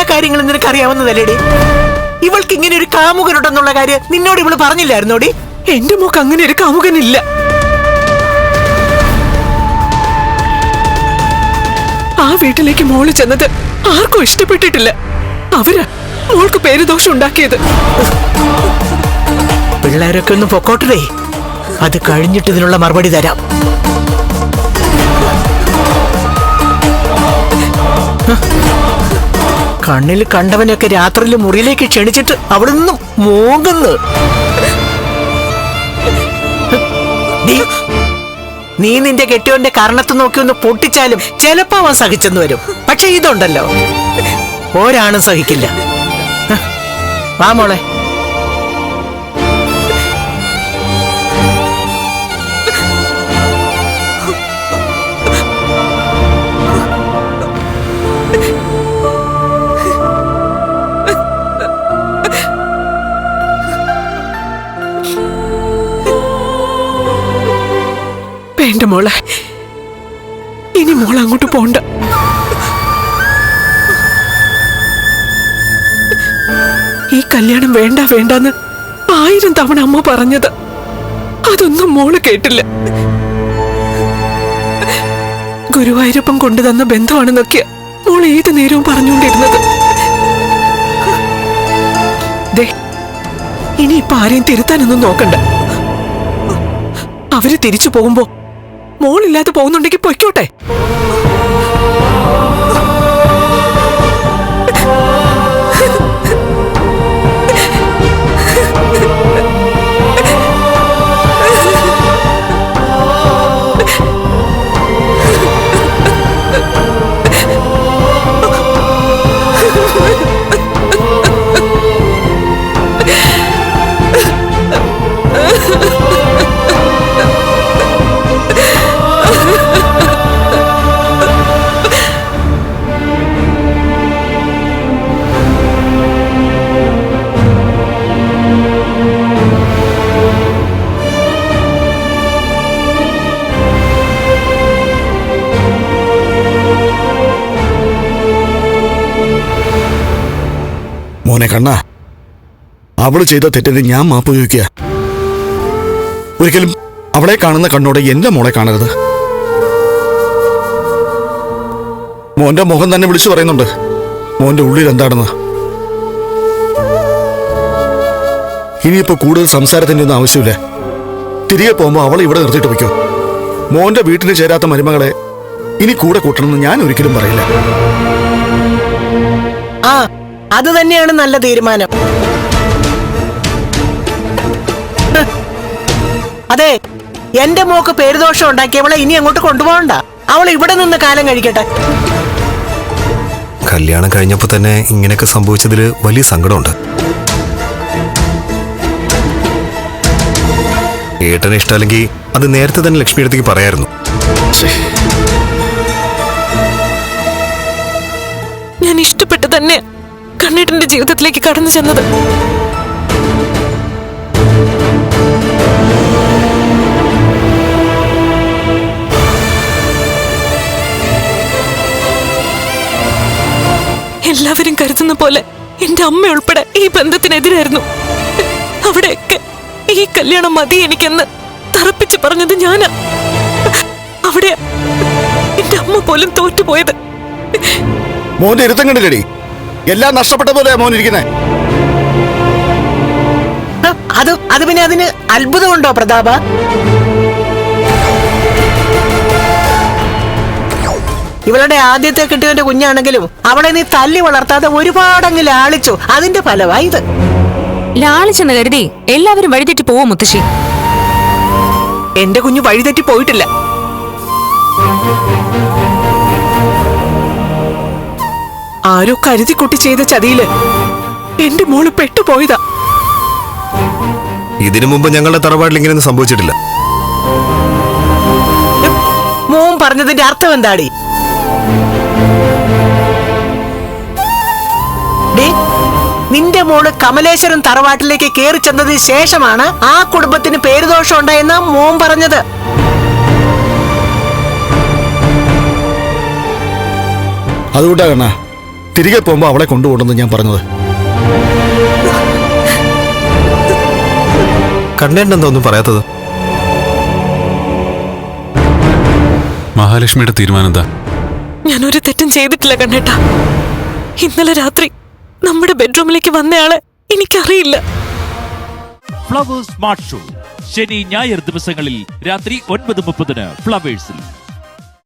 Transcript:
എല്ലാ കാര്യങ്ങളും നിനക്ക് അറിയാവുന്നതല്ലേടി? ഇവൾക്ക് ഇങ്ങനെ ഒരു കാമുകനുണ്ടെന്നുള്ള കാര്യം നിന്നോട് ഇവൾ പറഞ്ഞില്ലായിരുന്നോടി? എന്റെ മോക്ക് അങ്ങനെ ഒരു കാമുകനില്ല. ആ വീട്ടിലേക്ക് മോൾ ചെന്നത് ആർക്കും ഇഷ്ടപ്പെട്ടിട്ടില്ല. അവരാ മോൾക്ക് പേരുദോഷം ഉണ്ടാക്കിയത്. പിള്ളേരൊക്കെ ഒന്ന് പൊക്കോട്ടേ അത് കഴിഞ്ഞിട്ട് ഇതിനുള്ള മറുപടി തരാം. കണ്ണിൽ കണ്ടവനൊക്കെ രാത്രിയിൽ മുറിയിലേക്ക് ക്ഷണിച്ചിട്ട് അവിടെ നിന്നും മോങ്ങുന്നു. നീ നിന്റെ കെട്ടിയോന്റെ കാരണത്ത് നോക്കി ഒന്ന് പൊട്ടിച്ചാലും ചിലപ്പോ അവൻ സഹിച്ചെന്ന് വരും. പക്ഷെ ഇതുണ്ടല്ലോ. ഒരാണും സഹിക്കില്ല. വാ മോളെ. വേണ്ട മോളെ. ഇനി മോൾ അങ്ങോട്ട് പോണ്ട. ഈ കല്യാണം വേണ്ട വേണ്ടെന്ന് ആയിരം തവണ അമ്മ പറഞ്ഞത്. അതൊന്നും മോൾ കേട്ടില്ല. ഗുരുവായൂരപ്പം കൊണ്ടുതന്ന ബന്ധമാണെന്നൊക്കെ മോൾ ഏത് നേരവും പറഞ്ഞുകൊണ്ടിരുന്നത്. ഇനി ഇപ്പൊ ആരെയും തിരുത്താനൊന്നും നോക്കണ്ട. അവർ തിരിച്ചു പോകുമ്പോ മോളില്ലാതെ പോകുന്നുണ്ടെങ്കിൽ പൊയ്ക്കോട്ടെ? മോനെ കണ്ണ. അവൾ ചെയ്ത തെറ്റിന് ഞാൻ മാപ്പ് ചോദിക്കുക. ഒരിക്കലും അവളെ കാണുന്ന കണ്ണോടെ എന്റെ മോളെ കാണരുത്. മോന്റെ മുഖം തന്നെ വിളിച്ചു പറയുന്നുണ്ട്. മോന്റെ ഉള്ളിൽ എന്താണെന്ന്. ഇനിയിപ്പോ കൂടുതൽ സംസാരത്തിന്റെ ഒന്നും ആവശ്യമില്ല. തിരികെ പോകുമ്പോ അവൾ ഇവിടെ നിർത്തിയിട്ട് വയ്ക്കോ. മോന്റെ വീട്ടിന് ചേരാത്ത മരുമകളെ ഇനി കൂടെ കൂട്ടണമെന്ന് ഞാൻ ഒരിക്കലും പറയില്ല. അത് തന്നെയാണ് നല്ല തീരുമാനം. അതെ എന്റെ മോക്ക് പേരുദോഷം ഉണ്ടാക്കിയവളെ ഇനി അങ്ങോട്ട് കൊണ്ടുപോകണ്ട. അവൾ ഇവിടെ നിന്ന് കാലം കഴിക്കട്ടെ. കല്യാണം കഴിഞ്ഞപ്പോൾ തന്നെ ഇങ്ങനെയൊക്കെ സംഭവിച്ചതിൽ വലിയ സങ്കടമുണ്ട്. ഏട്ടനെ ഇഷ്ടമല്ലെങ്കിൽ അത് നേരത്തെ തന്നെ ലക്ഷ്മി അടുത്തേക്ക് പറയായിരുന്നു. ഞാൻ ഇഷ്ടപ്പെട്ടു തന്നെ കണ്ണേട്ടന്റെ ജീവിതത്തിലേക്ക് കടന്നു ചെന്നത്. എല്ലാവരും കരുതുന്ന പോലെ എന്റെ അമ്മ ഉൾപ്പെടെ ഈ ബന്ധത്തിനെതിരായിരുന്നു. അവിടെയൊക്കെ ഈ കല്യാണം മതി എനിക്കെന്ന് തറപ്പിച്ചു പറഞ്ഞത് ഞാനാ. അവിടെ എന്റെ അമ്മ പോലും തോറ്റുപോയത്. മോന്റെ ഇരുത്തം എല്ലാം നഷ്ടപ്പെട്ട പോലെ മോൻ ഇരിക്കുന്നേ. അത് അത് പിന്നെ അതിന് അത്ഭുതമുണ്ടോ പ്രതാപ? ഇവളുടെ ആദ്യത്തെ കിട്ടിയവന്റെ കുഞ്ഞാണെങ്കിലും അവളെ നീ തല്ലി വളർത്താതെ ഒരുപാടങ്ങ് ലാളിച്ചു. അതിന്റെ ഫലമായി ഇത്. ലാളിച്ചെന്ന് കരുതി എല്ലാവരും വഴിതെറ്റി പോവും മുത്തശ്ശി? എന്റെ കുഞ്ഞു വഴിതെറ്റി പോയിട്ടില്ല. ആരോ കരുതിക്കുട്ടി ചെയ്ത ചതിയിൽ എന്റെ മോൾ പെട്ടുപോയതാ. ഇതിനു മുമ്പ് ഞങ്ങളുടെ തറവാട്ടിൽ ഇങ്ങനെയൊന്നും സംഭവിച്ചിട്ടില്ല. മോൻ പറഞ്ഞതിന്റെ അർത്ഥം എന്താടി? നിന്റെ മോൾ കമലേശ്വരം തറവാട്ടിലേക്ക് കയറി ചെന്നതിന് ശേഷമാണ് ആ കുടുംബത്തിന് പേരുദോഷം ഉണ്ടായെന്ന് മോൻ പറഞ്ഞത്. അതുകൊണ്ടാ കണ്ണ തിരികെ പോകുമ്പോൾ അവളെ കൊണ്ടുപോകണമെന്ന് ഞാൻ പറഞ്ഞത്. കണ്ടേണ്ടെന്താ ഒന്നും പറയാത്തത്? മഹാലക്ഷ്മിയുടെ തീരുമാനം എന്താ? ഞാൻ ഒരു തെറ്റും ചെയ്തിട്ടില്ല കണ്ണേട്ട. ഇന്നലെ രാത്രി നമ്മുടെ ബെഡ്റൂമിലേക്ക് വന്നയാളെ എനിക്കറിയില്ല. Flowers smart show. ശനി ഞായർ ദിവസങ്ങളിൽ രാത്രി ഒൻപത് മുപ്പതിന് ഫ്ലവേഴ്സിൽ.